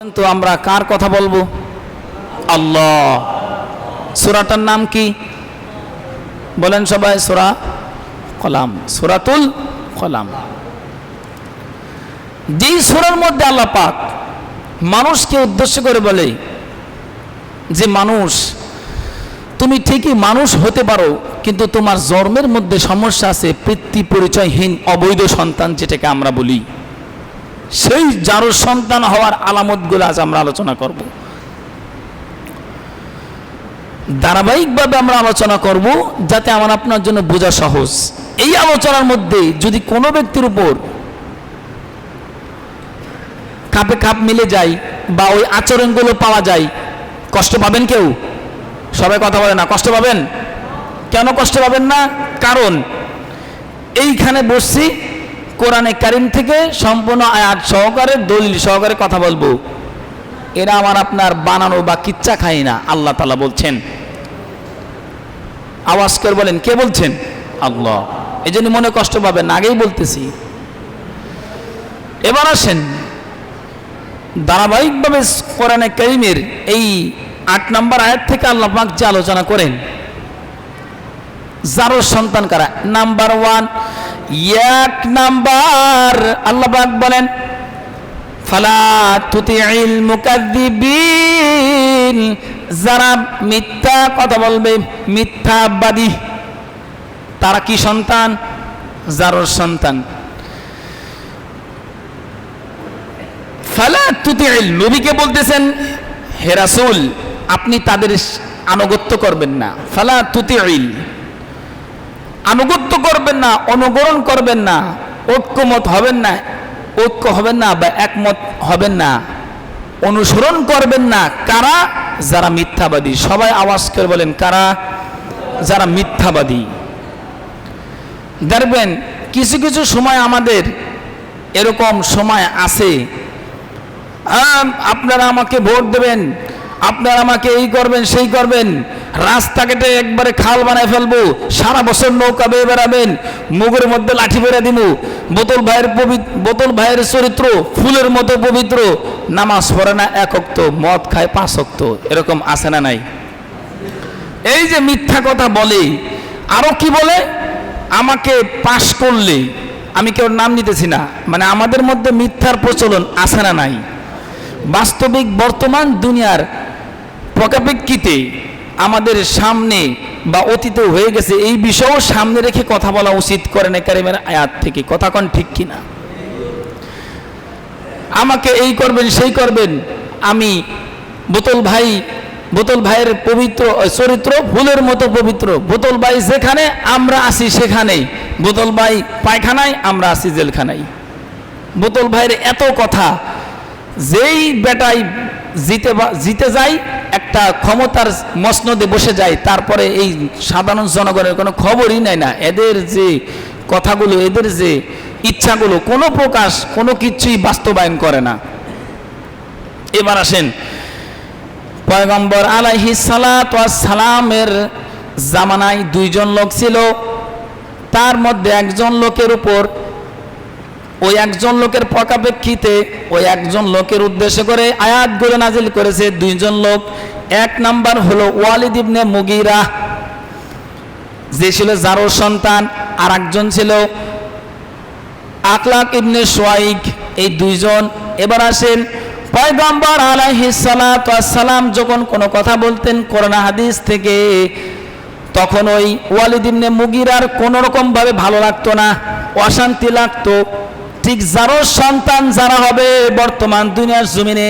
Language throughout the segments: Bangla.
কিন্তু আমরা কার কথা বলব? আল্লাহ। সুরাটার নাম কি? বলেন সবাই, সুরা কলাম, সুরাতুল কলাম। যেই সুরার মধ্যে আল্লাহ পাক মানুষকে উদ্দেশ্য করে বলে যে, মানুষ, তুমি ঠিকই মানুষ হতে পারো, কিন্তু তোমার জন্মের মধ্যে সমস্যা আছে পিতৃ পরিচয়হীন অবৈধ সন্তান, যেটাকে আমরা বলি। সেই যারো সন্তান হওয়ার আলামতগুলো আজ আমরা আলোচনা করব। ধারাবাহিকভাবে আমরা আলোচনা করব যাতে আমার আপনার জন্য বোঝা সহজ। এই আলোচনার মধ্যে যদি কোনো ব্যক্তির উপর কাপে কাপ মিলে যায় বা ওই আচরণগুলো পাওয়া যায়, কষ্ট পাবেন কেউ? সবাই কথা বলে না, কষ্ট পাবেন? কেন কষ্ট পাবেন না? কারণ, এইখানে বসছি কোরআনে কারিম থেকে সম্পূর্ণ আয়াত সহকারে, দলিল সহকারে কথা বলব। এরা আমার আপনার বানানো বা কিচ্ছা খাই না, আল্লাহ তালা বলছেন। আওয়াজ করে বলেন, কে বলছেন? আল্লাহ। এই জন্য মনে কষ্ট পাবেন, আগেই বলতেছি। এবার আসেন, ধারাবাহিকভাবে কোরআনে করিমের এই আট নম্বর আয়াত থেকে আল্লাহ পাক যে আলোচনা করেন, যারো সন্তান কারা? নাম্বার ওয়ান এক নাম্বার। আল্লাহ বলেন, ফালা তুতিইল মুকাদ্দিবিন যারা মিথ্যা কথা বলবে, মিথ্যাবাদী, তারা কি সন্তান? যারোর সন্তান। ফালা তুতিইল নবীকে বলতেছেন, হে রাসূল, আপনি তাদের আনুগত্য করবেন না। ফালা তুতিইল আনুগত্য করবেন না, অনুকরণ করবেন না, ঐক্যমত হবেন না, ঐক্য হবেন না বা একমত হবেন না, অনুসরণ করবেন না। কারা? যারা মিথ্যাবাদী। সবাই আওয়াজ করে বলেন, কারা? যারা মিথ্যাবাদী। দেখবেন, কিছু কিছু সময় আমাদের এরকম সময় আছে। আপনারা আমাকে ভোট দেবেন, আপনারা আমাকে এই করবেন, সেই করবেন। রাস্তাঘাটে একবারে খাল বানায় ফেলব। সারা বছর নৌকা বেয়ে বেড়াবেন, মুগের মধ্যে লাঠি বেড়া দিব বোতল ভাইয়ের পবিত্র বোতল ভাইয়ের চরিত্র ফুলের মতো পবিত্র। নামাজ পড়ে না একক্ত মদ খায় পাঁচক্ত এরকম আছে না নাই? এই যে মিথ্যা কথা বলে, আরও কি বলে? আমাকে পাশ করলে, আমি কেউ নাম নিতেছি না। মানে আমাদের মধ্যে মিথ্যার প্রচলন আছে না নাই? বাস্তবিক বর্তমান দুনিয়ার প্রকাপেক্ষিতে আমাদের সামনে বা অতীতে হয়ে গেছে, এই বিষয়ও সামনে রেখে কথা বলা উচিত করেন কারিমের আয়াত থেকে। কথা কন ঠিক কিনা আমাকে এই করবেন, সেই করবেন। আমি বোতল ভাই, বোতল ভাইয়ের পবিত্র চরিত্র ফুলের মতো পবিত্র। বোতল ভাই যেখানে, আমরা আসি সেখানেই। বোতল ভাই পায়খানায়, আমরা আসি জেলখানায়। বোতল ভাইয়ের এত কথা, যেই বেটাই জিতে জিতে যায় একটা ক্ষমতার মসনদে বসে যায়, তারপরে এই সাধারণ জনগণের কোনো খবরই নেয় না। এদের যে কথাগুলো, এদের যে ইচ্ছাগুলো, কোনো প্রকাশ, কোনো কিছুই বাস্তবায়ন করে না। এবার আসেন। পয়গম্বর সালাত সালামের জামানায় দুইজন লোক ছিল। তার মধ্যে একজন লোকের উপর, ওই একজন লোকের পকাপেক্ষিতে ওই একজন লোকের উদ্দেশ্য করে আয়াত আয়াতগুলো নাজিল করেছে। দুইজন লোক এক নাম্বার হলো ওয়ালিদ ইবনে মুগিরা, যে ছিল জারোর সন্তান আর একজন ছিল আকলাক ইবনে সোয়াইক এই দুইজন। এবার আসেন, পয়গম্বর সালাম যখন কোনো কথা বলতেন করোনা হাদিস থেকে, তখন ওই ওয়ালিদ ইবনে মুগিরার কোনো রকম ভাবে ভালো লাগতো না, অশান্তি লাগতো। ঠিক যারও সন্তান যারা হবে বর্তমান দুনিয়ার জমিনে,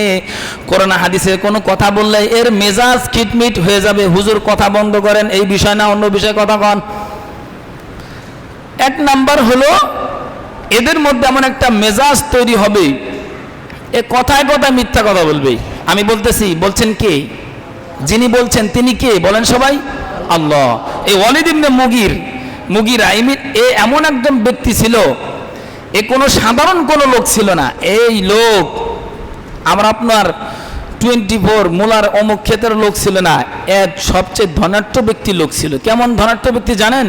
করোনা হাদিসে কোনো কথা বললে এর মেজাজ কিটমিট হয়ে যাবে। হুজুর কথা বন্ধ করেন, এই বিষয় না, অন্য বিষয়ে কথা কন। এক নাম্বার হলো, এদের মধ্যে এমন একটা মেজাজ তৈরি হবে, এ কথায় কথায় মিথ্যা কথা বলবে। আমি বলতেছি, বলছেন কে? যিনি বলছেন, তিনি কে? বলেন সবাই, আল্লাহ। এই ওয়ালিদ মুগির মুগির এ এমন একজন ব্যক্তি ছিল এ কোনো সাধারণ কোনো লোক ছিল না। এই লোক, আমরা আপনার টোয়েন্টি ফোর মোলার অমুক ক্ষেতের লোক ছিল না এক সবচেয়ে ধনাঢ্য ব্যক্তি লোক ছিল। কেমন ধনাঢ্য ব্যক্তি জানেন?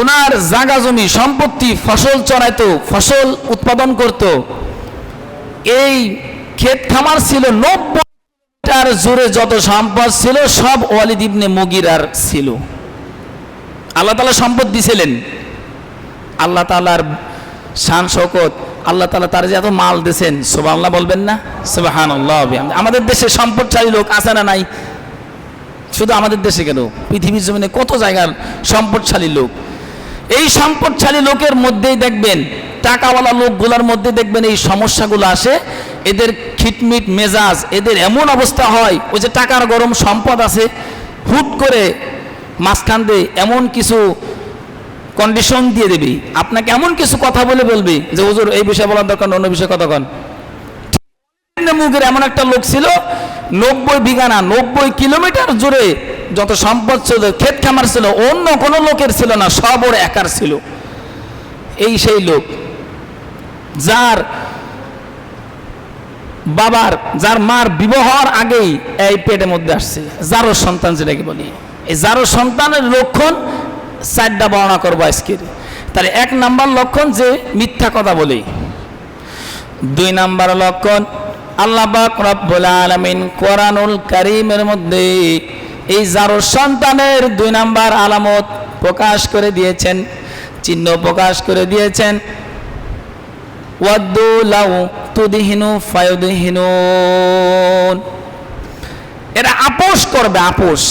ওনার জাগা জমি, সম্পত্তি ফসল চড়াইতো, ফসল উৎপাদন করত। এই ক্ষেত খামার ছিল নব্বই মিটার জুড়ে যত সম্পদ ছিল, সব ওয়ালিদ ইবনে মুগিরার ছিল। আল্লাহ তালা সম্পদ দিছিলেন। আল্লাহ তালার শান শকত আল্লাহ তালা তার যে এত মাল দিয়েছেন সোবাহ আল্লাহ বলবেন না? সোবাহান আল্লাহ আমাদের দেশে সম্পদশালী লোক আছে না নাই? শুধু আমাদের দেশে কেন? পৃথিবীর জমিনে কত জায়গার সম্পদশালী লোক? এই সম্পদশালী লোকের মধ্যেই দেখবেন, টাকাওয়ালা লোকগুলোর মধ্যে দেখবেন এই সমস্যাগুলো আসে। এদের খিটমিট মেজাজ, এদের এমন অবস্থা হয়, ওই যে টাকার গরম সম্পদ আছে, হুট করে মাঝখান দিয়ে এমন কিছু কন্ডিশন দিয়ে দেবে। আপনাকে এমন কিছু কথা বলে বলবে যে, হুজুর, এই বিষয়ে বলার দরকার অন্য বিষয়ে কথা কন। মুখের এমন একটা লোক ছিল, নব্বই বিঘা না, নব্বই কিলোমিটার জুড়ে যত সম্পদ ছিল, ক্ষেত খামার ছিল, অন্য কোনো লোকের ছিল না, সব ওর একার ছিল। এই সেই লোক, যার বাবার, যার মার বিবাহর আগেই এই পেটের মধ্যে আসছে। যারও সন্তান, যেটাকে বলি। এই যারও সন্তানের লক্ষণ চারটা বর্ণনা করব আজকের তাহলে এক নাম্বার লক্ষণ যে মিথ্যা কথা বলে। দুই নাম্বার লক্ষণ, আল্লাহ রব্বুল আলামিন কোরআনুল কারীমের মধ্যে এই যারো সন্তানের দুই নাম্বার আলামত প্রকাশ করে দিয়েছেন, চিহ্ন প্রকাশ করে দিয়েছেন। এরা আপোষ করবে, আপোষ।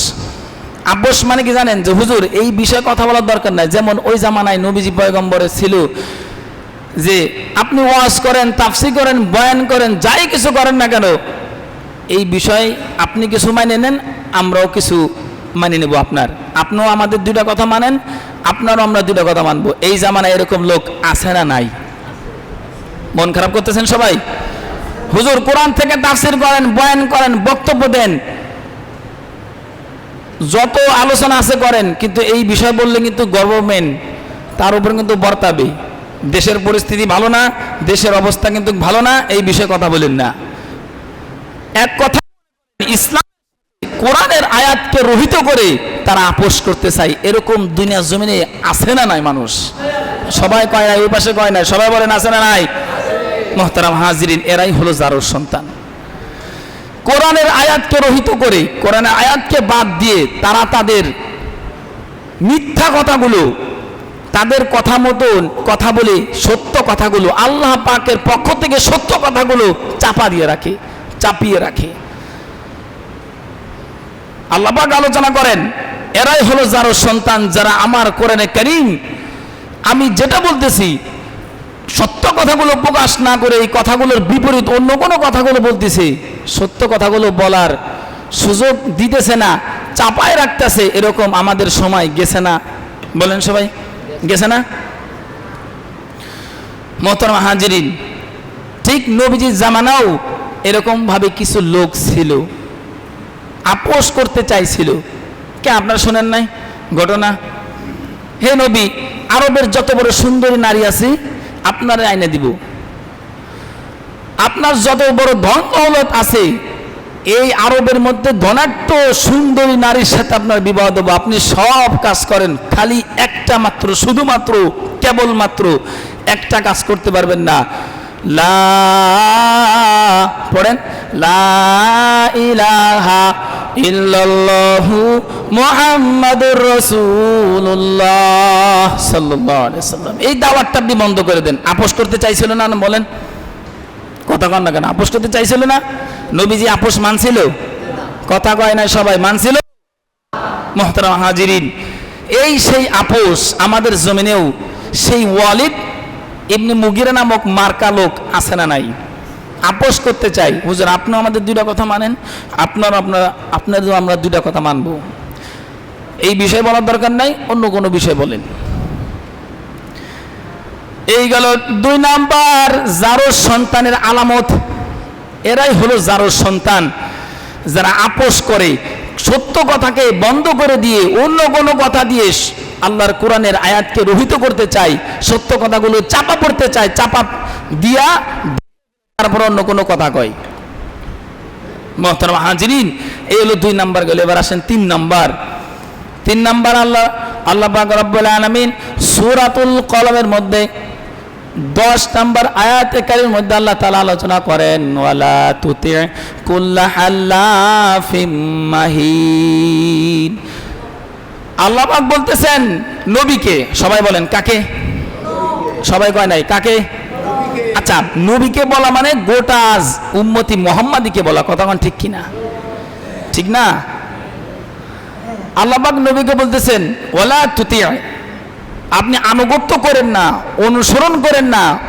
আপোষ মানে কি জানেন? যে হুজুর, এই বিষয়ে কথা বলার দরকার নাই। যেমন ওই জামানায় নবীজি পয়গম্বরে ছিল যে, আপনি ওয়াজ করেন তাফসি করেন, বয়ান করেন, যাই কিছু করেন না কেন, এই বিষয়ে আপনি কিছু মানে নেন, আমরাও কিছু মানে নেব আপনার। আপনিও আমাদের দুইটা কথা মানেন, আপনারও আমরা দুটা কথা মানবো। এই জামানায় এরকম লোক আছে না নাই? মন খারাপ করতেছেন সবাই? হুজুর, কোরআন থেকে তাফসির করেন, বয়ান করেন, বক্তব্য দেন। যত আলোচনা আছে করেন, কিন্তু এই বিষয় বললে কিন্তু গভর্নমেন্ট তার উপর কিন্তু বর্তাবে। দেশের পরিস্থিতি ভালো না, দেশের অবস্থা কিন্তু ভালো না, এই বিষয়ে কথা বলেন না। এক কথা ইসলাম কোরআনের আয়াতকে রহিত করে তারা আপোষ করতে চাই এরকম দুনিয়া জমিনে আছে না নাই মানুষ? সবাই কয় নাই, ওই পাশে কয় নাই, সবাই বলেন, আছে না নাই? মোহতারাম হাজিরিন, এরাই হলো জারুর সন্তান। কোরআনের আয়াতকে রহিত করে, কোরআনের আয়াতকে বাদ দিয়ে তারা তাদের মিথ্যা কথাগুলো, তাদের কথা মতন কথা বলে সত্য কথাগুলো, আল্লাহ পাকের পক্ষ থেকে সত্য কথাগুলো চাপা দিয়ে রাখে, চাপিয়ে রাখে। আল্লাহ পাক আলোচনা করেন, এরাই হলো যারো সন্তান, যারা আমার কোরআনে করিম, আমি যেটা বলতেছি সত্য কথাগুলো প্রকাশ না করে এই কথাগুলোর বিপরীত অন্য কোনো কথাগুলো বলতেছে, সত্য কথাগুলো বলার সুযোগ দিতেছে না, চাপায় রাখতেছে, এরকম আমাদের সময় গেছে না। বলেন সবাই, গেছে না? মোহতরম হাজিরিন, ঠিক নবীজির জামানাও এরকম ভাবে কিছু লোক ছিল, আপোষ করতে চাইছিল। কে আপনারা শোনেন নাই? ঘটনা। হে নবী, আরবের যত বড় সুন্দরী নারী আছে আপনার আইনে দিব। আপনার যত বড় ধন দৌলত আছে, এই আরবের মধ্যে ধনাঢ্য সুন্দরী নারীর সাথে আপনার বিবাহ দেবো। আপনি সব কাজ করেন, খালি একটা মাত্র, শুধুমাত্র, কেবলমাত্র একটা কাজ করতে পারবেন না। লা পড়েন, লা সাল্লাম। এই দাওয়াতটা আপনি বন্ধ করে দেন। আপোষ করতে চাইছিল না বলেন? কথা কন না কেন? আপোষ করতে চাইছিল না? নবীজি আপোষ মানছিল? কথা কয় না সবাই, মানছিল? মোহতারাম হাজিরিন। এই সেই আপোষ আমাদের জমিনেও সেই ওয়ালিদ এমনি মুগিরা নামক মার্কা লোক আছে না নাই? আপোষ করতে চাই। হুজুর, আপনিও আমাদের দুইটা কথা মানেন আপনার আপনার, আপনাদেরও আমরা দুইটা কথা মানব। এই বিষয় বলার দরকার নাই, অন্য কোনো বিষয় বলেন। এই গেল দুই নাম্বার যারো সন্তানের আলামত। এরাই হলো যারো সন্তান, যারা আপোষ করে। সত্য কথাকে বন্ধ করে দিয়ে, অন্য কোনো কথা দিয়ে আল্লাহর কোরআনের আয়াতকে রহিত করতে চাই সত্য কথাগুলো চাপা পড়তে চায়, চাপা দিয়া তারপর অন্য কোনো কথা কয়। মহতরম হাজিরিন, এই হলো দুই নাম্বার গেল, এবার আসেন তিন নাম্বার। তিন নাম্বার আল্লাহ আল্লাহ পাক রব্বুল আলামিন সূরাতুল কলমের মধ্যে দশ নম্বর আয়াতে কারির মধ্যে আল্লাহ তালা আলোচনা করেন, ওয়ালা তুতে হাল্লাফিম মাহিন। বলতেছেন, নবীকে। সবাই বলেন, কাকে? সবাই কয় নাই, কাকে? আচ্ছা নবীকে বলা মানে গোটা উম্মতি মোহাম্মদীকে বলা কোন ঠিক কিনা? ঠিক না? আল্লাহবাক নবীকে বলতেছেন ওলা তুতি আপনি আনুগত্য করেন না, অনুসরণ করেন না,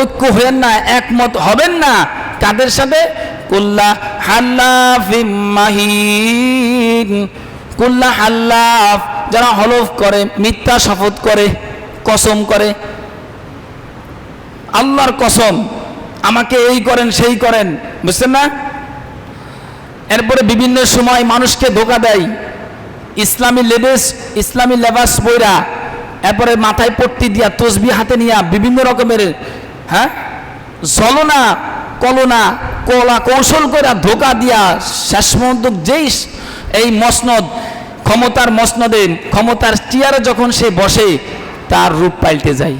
ঐক্য হবেন না, একমত হবেন না, কাদের সাথে? কুল্লা হাল্লাফিম মাহিন। কুল্লা হাল্লাফ, যারা হলফ করে, মিথ্যা শপথ করে, কসম করে। আল্লাহর কসম, আমাকে এই করেন, সেই করেন, বুঝছেন না? এরপরে বিভিন্ন সময় মানুষকে ধোকা দেয়। ইসলামী লেবেস, ইসলামী লেবাস বইরা এরপরে মাথায় পট্টি দিয়া তসবি হাতে নিয়া বিভিন্ন রকমের হ্যাঁ? জলনা কলনা, কলা কৌশল করে ধোকা দিয়া শেষ পর্যন্ত যেই এই মসনদ, ক্ষমতার মসনদে, ক্ষমতার চেয়ারে যখন সে বসে, তার রূপ পাল্টে যায়।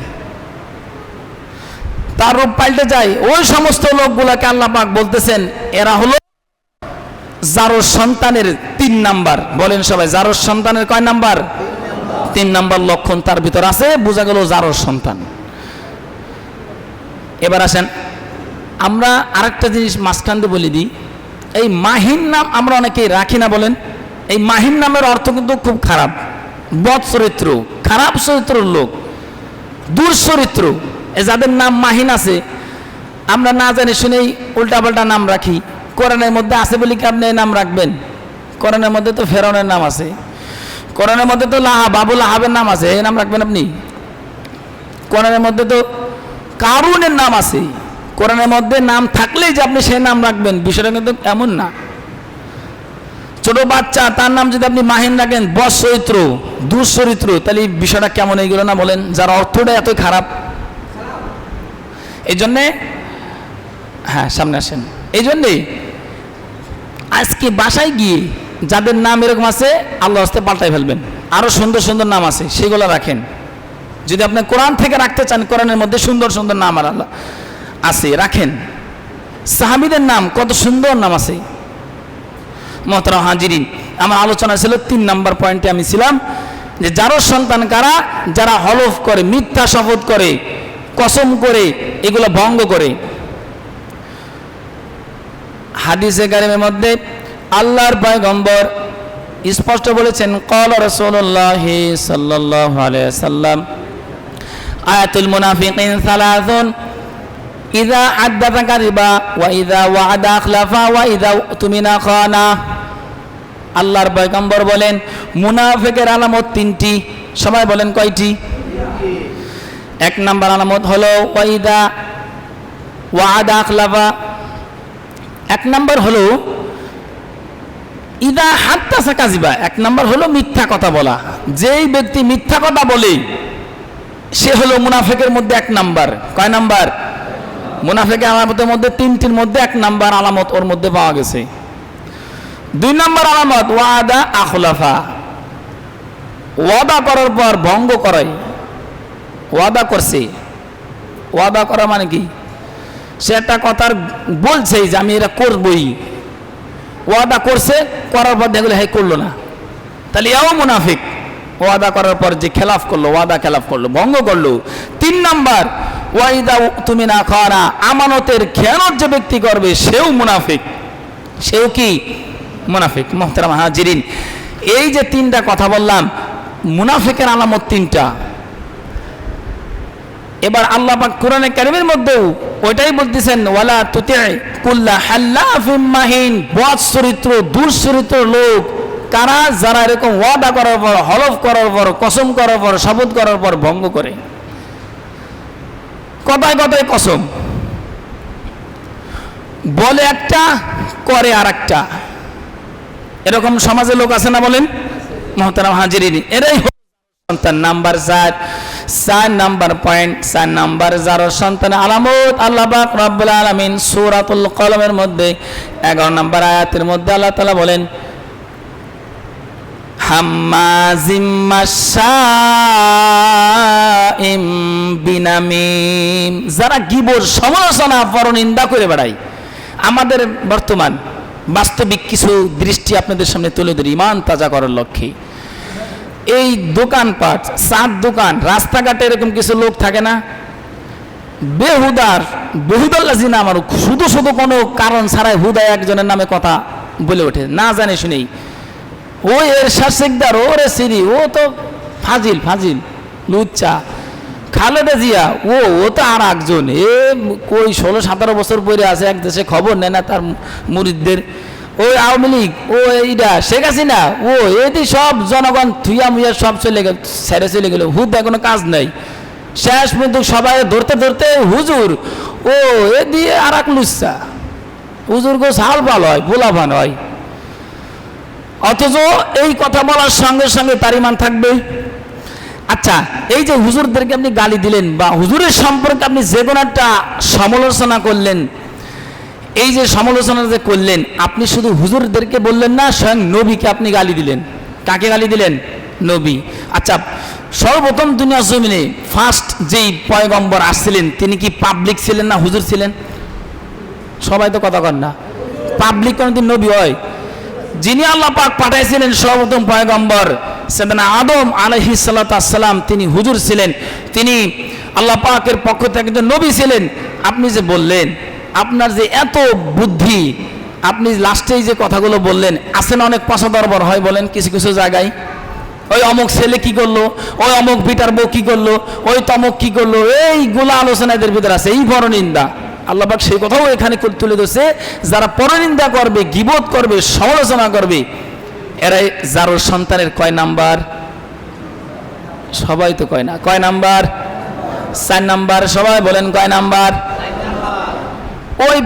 তার রূপ পাল্টে যায়। ওই সমস্ত লোকগুলাকে আল্লাহ পাক বলতেছেন, এরা হলো জারোর সন্তানের তিন নাম্বার। বলেন সবাই, জারোর সন্তানের কয় নাম্বার? তিন নাম্বার লক্ষণ তার ভিতর আছে, বোঝা গেল জারোর সন্তান। এবার আসেন, আমরা আরেকটা জিনিস মাঝখান দিয়ে বলে দিই। এই মাহিন নাম আমরা অনেকেই রাখি না বলেন, এই মাহিন নামের অর্থ কিন্তু খুব খারাপ। বদ চরিত্র, খারাপ চরিত্রের লোক দুর্চরিত্র এ যাদের নাম মাহিন আছে, আমরা না জানি শুনেই উল্টাপাল্টা নাম রাখি। কোরআনের মধ্যে আছে বলে কি আপনি এই নাম রাখবেন? কোরআনের মধ্যে তো ফেরনের নাম আছে। কোরআনের মধ্যে তো লাহা বাবুল আহাবের নাম আছে, এই নাম রাখবেন আপনি? কোরআনের মধ্যে তো কারুনের নাম আছে। কোরআনের মধ্যে নাম থাকলেই যে আপনি সেই নাম রাখবেন, বিষয়টা কিন্তু এমন না। ছোট বাচ্চা, তার নাম যদি আপনি মাহিন রাখেন বস চরিত্র দুঃচরিত্র, তাহলে এই বিষয়টা কেমন এইগুলো না বলেন? যার অর্থটা এত খারাপ। এই জন্যে হ্যাঁ সামনে আসেন। এই জন্যে, আজকে বাসায় গিয়ে যাদের নাম এরকম আছে আল্লাহ হস্তে পাল্টাই ফেলবেন। আরও সুন্দর সুন্দর নাম আছে, সেগুলো রাখেন। যদি আপনি কোরআন থেকে রাখতে চান, কোরআনের মধ্যে সুন্দর সুন্দর নাম আর আল্লাহ আছে, রাখেন। সাহাবিদের নাম, কত সুন্দর নাম আছে। মহতরা হাজিরিন, আমার আলোচনা ছিল তিন নাম্বার পয়েন্টে আমি ছিলাম, যে যারও সন্তান কারা, যারা হলফ করে, মিথ্যা শপথ করে, কসম করে, এগুলো ভঙ্গ করে। হাদিসে গারিমের মধ্যে আল্লাহর পয়গম্বর স্পষ্ট বলেছেন, কল রসুল্লাহ সাল্লাহ সাল্লাম, আয়াতুল মুনাফিকিন সালাসুন ইদা আদ্দাতা কারিবা ওয়া ইদা ওয়াদা আখলাফা, ওয়া ইদা তুমিনা খানা। আল্লাহর পয়গম্বর বলেন, মুনাফিকের আলামত তিনটি। সবাই বলেন কয়টি? এক নাম্বার আলামত হলো ওয়াইদা ওয়াদা আখলাফা। এক নাম্বার হলো ইদা হাত্তাসা কাজিবা এক নাম্বার হলো মিথ্যা কথা বলা। যেই ব্যক্তি মিথ্যা কথা বলে, সে হলো মুনাফেকের মধ্যে এক নাম্বার। কয় নাম্বার? মুনাফেকে আলামতের মধ্যে, তিনটির মধ্যে এক নাম্বার আলামত ওর মধ্যে পাওয়া গেছে। দুই নাম্বার আলামত, ওয়াদা আখলাফা। ওয়াদা করার পর ভঙ্গ করাই ওয়াদা করছে। ওয়াদা করা মানে কি? সে একটা কথার বলছে যে আমি এটা করবই। ওয়াদা করছে, করার পর দেখলে হ্যাঁ করল না। তাহলে এও মুনাফিক। ওয়াদা করার পর যে খেলাফ করল, ওয়াদা খেলাফ করল, ভঙ্গ করল। তিন নাম্বার, ওয়াইদা তুমি না খাওয়া আমানতের খেয়ানত যে ব্যক্তি করবে, সেও মুনাফিক। সেও কি? মুনাফিক, মোহতারাম হাজিরিন। এই যে তিনটা কথা বললাম, মুনাফিকের আলামত তিনটা। এবার আল্লাহ পাক কোরআনে কারিমের মধ্যেও ওইটাই বলতেছেন, ওয়ালা তুতে কুল্লা হাল্লাফিম মাহিন বদ চরিত্র দুঃচরিত্র লোক, কারা, যারা এরকম ওয়াদা করার পর, হলফ করার পর, কসম করার পর শপথ করার পর ভঙ্গ করে। কথায় কথায় কসম। বলে একটা, করে আর একটা এরকম সমাজে লোক আছে না বলেন? মহতারাম হাজিরিন। এরাই সন্তান নাম্বার চার। চার নাম্বার পয়েন্ট চার নাম্বার যার সন্তান আলামত, আল্লাহ পাক রব্বুল আলামিন সূরাতুল কলমের মধ্যে এগারো নাম্বার আয়াতের মধ্যে আল্লাহ তাআলা বলেন যারা গিবর সমালোচনা, পরনিন্দা করে বেড়ায়, আমাদের বর্তমান বাস্তবিক কিছু দৃষ্টি আপনাদের সামনে তুলে ধরি ইমান তাজা করার লক্ষ্যে। এই দোকানপাট চার দোকান, রাস্তাঘাটে এরকম কিছু লোক থাকে না। বেহুদার, বেহুদাল্লা জিনা আমার শুধু শুধু কোনো কারণ ছাড়াই হুদায় একজনের নামে কথা বলে ওঠে, না জানে শুনেই। ও এর শেখদার ও রে সিরি, ও তো ফাজিল ফাজিল, লুচ্চা। খালেদা জিয়া, ও ও তো আর একজন। এ কই, ষোলো, সতেরো বছর পরে আছে, এক দেশে খবর নেয় না তার মুরিদদের। ওই আওয়ামী লীগ ও এইটা শেখ হাসিনা ও এটি সব জনগণ থুইয়া মুইয়া সব চলে গেল সেরে চলে গেল, হুদ কোনো কাজ নেই। শেষ পর্যন্ত সবাই ধরতে ধরতে হুজুর, ও, এ দিয়ে আর এক লুচ্চা হুজুর গো সাল ভালো হয় ভোলাভান হয়। অথচ এই কথা বলার সঙ্গে সঙ্গে তার ইমান থাকবে। আচ্ছা এই যে হুজুরদেরকে আপনি গালি দিলেন বা হুজুরের সম্পর্কে আপনি যে কোনো একটা সমালোচনা করলেন এই যে সমালোচনা যে করলেন, আপনি শুধু হুজুরদেরকে বললেন না, স্বয়ং নবীকে আপনি গালি দিলেন। কাকে গালি দিলেন? নবী। আচ্ছা সর্বপ্রথম দুনিয়া জমিনে ফার্স্ট যেই পয়গম্বর আসছিলেন, তিনি কি পাবলিক ছিলেন না হুজুর ছিলেন? সবাই তো কথা কন না। পাবলিক কোনদিন নবী হয়। যিনি আল্লাহ পাক পাঠাইছিলেন সর্বপ্রথম পয়গম্বর, সেদিন আদম আলহি সাল্লাম তিনি হুজুর ছিলেন। তিনি আল্লাহ পাকের পক্ষ থেকে একজন নবী ছিলেন। আপনি যে বললেন আপনার যে এত বুদ্ধি, আপনি লাস্টেই যে কথাগুলো বললেন আসেন অনেক পাশা দরবার? হয় বলেন কিছু কিছু জায়গায়। ওই অমুক ছেলে কি করল? ওই অমুক বিটার বউ কি করল? ওই তমক কি করল? এইগুলো আলোচনা এদের ভিতরে আছে, এই বড় নিন্দা। আল্লাহবাক সেই কথাও এখানে তুলে ধরছে, যারা পরনিন্দা করবে গিবোধ করবে, সমালোচনা করবে, এরাই যার সন্তানের কয় নাম্বার? সবাই তো কয় না। কয় নাম্বার? চার নাম্বার। সবাই বলেন কয় নাম্বার? ওই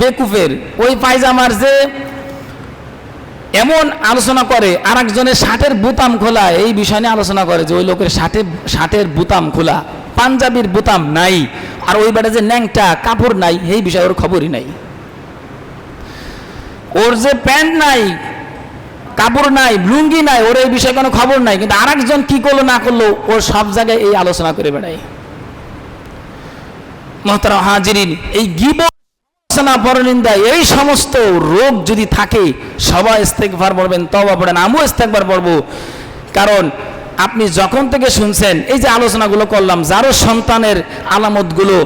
বেকুফের, ওই পায়জামার যে এমন আলোচনা করে আর একজনের শার্টের বুতাম খোলা, এই বিষয় নিয়ে আলোচনা করে যে ওই লোকের শার্টের শার্টের বুতাম খোলা, পাঞ্জাবির বুতাম নাই, আর ওই বেড়ে যে ন্যাংটা, কাপড় নাই, এই বিষয়ে ওর খবরই নাই। ওর যে প্যান্ট নাই, কাপড় নাই, লুঙ্গি নাই, ওর এই বিষয়ে কোনো খবর নাই, কিন্তু আরেকজন কি করল, না করল, ওর সব জায়গায় এই আলোচনা করে বেড়ায়। মহতারা হাজিরিন, এই গিব আলোচনা পরনিন্দা, এই সমস্ত রোগ যদি থাকে, সবাই ইস্তেকবার পড়বেন তবা পড়েন, আমিও ইস্তেকবার পড়ব। কারণ আপনি যখন থেকে শুনছেন, এই যে আলোচনাগুলো করলাম যারও সন্তানের আলামতগুলো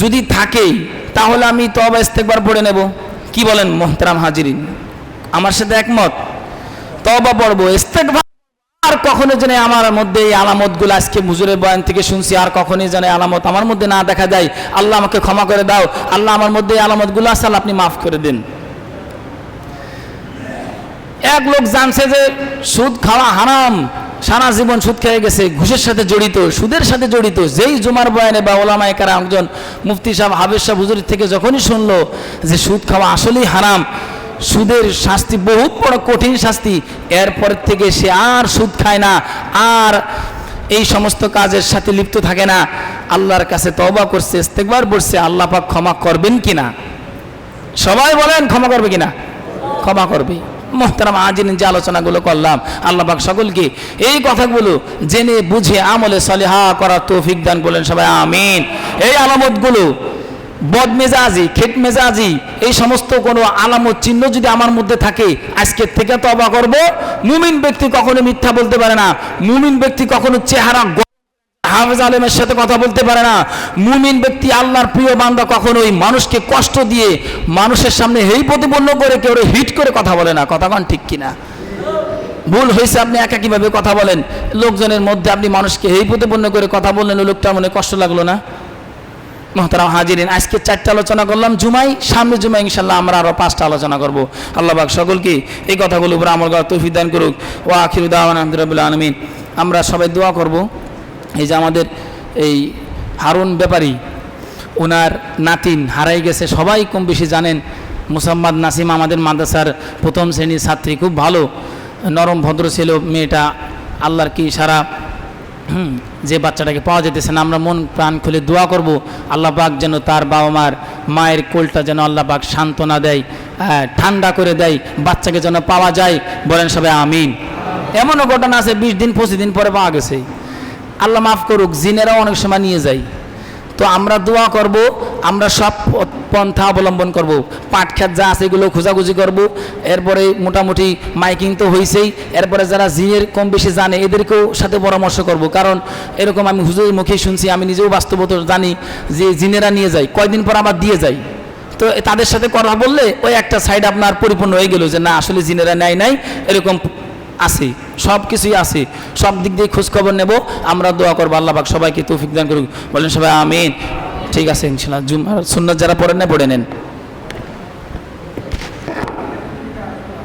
যদি থাকে তাহলে আমি তবা ইস্তেকবার পড়ে নেব। কি বলেন মোহতারাম হাজিরিন? আমার সাথে একমত? তবা পড়ব ইস্তেকবার আর কখনো যেন আমার মধ্যে এই আলামতগুলো আজকে মুজুরের বয়ান থেকে শুনছি, আর কখনোই যেন আলামত আমার মধ্যে না দেখা যায়। আল্লাহ আমাকে ক্ষমা করে দাও। আল্লাহ আমার মধ্যে এই আলামতগুলো আছে, আল্লাহ আপনি মাফ করে দিন। এক লোক জানছে যে সুদ খাওয়া হারাম, সারা জীবন সুদ খেয়ে গেছে, ঘুষের সাথে জড়িত, সুদের সাথে জড়িত। যেই জুমার বয়ানে বা ওলামায় কারা একজন মুফতি সাহেব হাবেজ সাহেব হুজুরের থেকে যখনই শুনলো যে সুদ খাওয়া আসলেই হারাম সুদের শাস্তি, বহুত বড় কঠিন শাস্তি। এরপর থেকে সে আর সুদ খায় না, আর এই সমস্ত কাজের সাথে লিপ্ত থাকে না। আল্লাহর কাছে তওবা করছে ইস্তেকবার বলছে, আল্লাহ পাক ক্ষমা করবেন কিনা? সবাই বলেন, ক্ষমা করবে কিনা? ক্ষমা করবে। মোহতারাম আজিন, যে আলোচনাগুলো করলাম, আল্লাহ পাক সকলকে এই কথাগুলো জেনে বুঝে আমলে সলেহা করার তৌফিক দান বলেন সবাই, আমিন। এই আলামতগুলো বদ মেজাজি, খেট মেজাজি, এই সমস্ত কোনো আলামত চিহ্ন যদি আমার মধ্যে থাকে আজকের থেকে তবা করব। মুমিন ব্যক্তি কখনো মিথ্যা বলতে পারে না। মুমিন ব্যক্তি কখনো চেহারা হাফেজ আলেমের সাথে কথা বলতে পারে না। মুমিন ব্যক্তি আল্লাহর প্রিয় বান্দা কখনোই মানুষকে কষ্ট দিয়ে মানুষের সামনে হেই প্রতিপন্ন করে কেউ হিট করে কথা বলে না। কথা কন ঠিক কিনা? ভুল হয়েছে আপনি একাকিভাবে কথা বলেন? লোকজনের মধ্যে আপনি মানুষকে হেই প্রতিপন্ন করে কথা বললেন ওই লোকটার মনে কষ্ট লাগল না? মহতারাম হাজিরিন, আজকে চারটা আলোচনা করলাম। জুমাই, সামনে জুমাই, ইনশাল্লাহ আমরা আরও পাঁচটা আলোচনা করব। আল্লাহ পাক সকলকে এই কথাগুলো উপরে আমল করার তৌফিক দান করুক। ও আখির আহমদুল্লাহ আলমিন। আমরা সবাই দোয়া করব। এই যে আমাদের এই হারুন ব্যাপারী ওনার নাতিন হারাই গেছে। সবাই কম বেশি জানেন, মুসাম্মাদ নাসিম আমাদের মাদ্রাসার প্রথম শ্রেণির ছাত্রী, খুব ভালো। নরম ভদ্র ছিল মেয়েটা, আল্লাহর কি সারা যে বাচ্চাটাকে পাওয়া যেতেছে না, আমরা মন প্রাণ খুলে দোয়া করব, আল্লাহ পাক যেন তার বাবা মার মায়ের কোলটা যেন আল্লাহ পাক সান্ত্বনা দেয় ঠান্ডা করে দেয়, বাচ্চাকে যেন পাওয়া যায়। বলেন সবাই আমিন। এমনও ঘটনা আছে, বিশ দিন, পঁচিশ দিন পরে পাওয়া গেছে। আল্লাহ মাফ করুক, জিনেরাও অনেক সময় নিয়ে যায়। তো আমরা দোয়া করব, আমরা সব পন্থা অবলম্বন করব। পাট খ্যাত যা আছে এগুলো খোঁজাখুঁজি করব। এরপরে মোটামুটি মাইকিং তো হয়েছেই এরপরে যারা জিনের কম বেশি জানে, এদেরকেও সাথে পরামর্শ করব। কারণ এরকম আমি হুজুরের মুখে শুনছি, আমি নিজেও বাস্তবত জানি যে জিনেরা নিয়ে যায়, কয়দিন পর আবার দিয়ে যায়। তো তাদের সাথে কথা বললে ওই একটা সাইড আপনার পরিপূর্ণ হয়ে গেল যে, না, আসলে জিনেরা নেয় নাই। এরকম আছে, সব কিছুই আছে। সব দিক দিয়ে খোঁজখবর নেব। আমরা দোয়া করব, আল্লাহ পাক সবাইকে তৌফিক দান করুক। বলেন সবাই, আমিন। ঠিক আছে ইনশাল্লাহ। জুম সুন্নত যারা পড়েন না পড়ে নেন।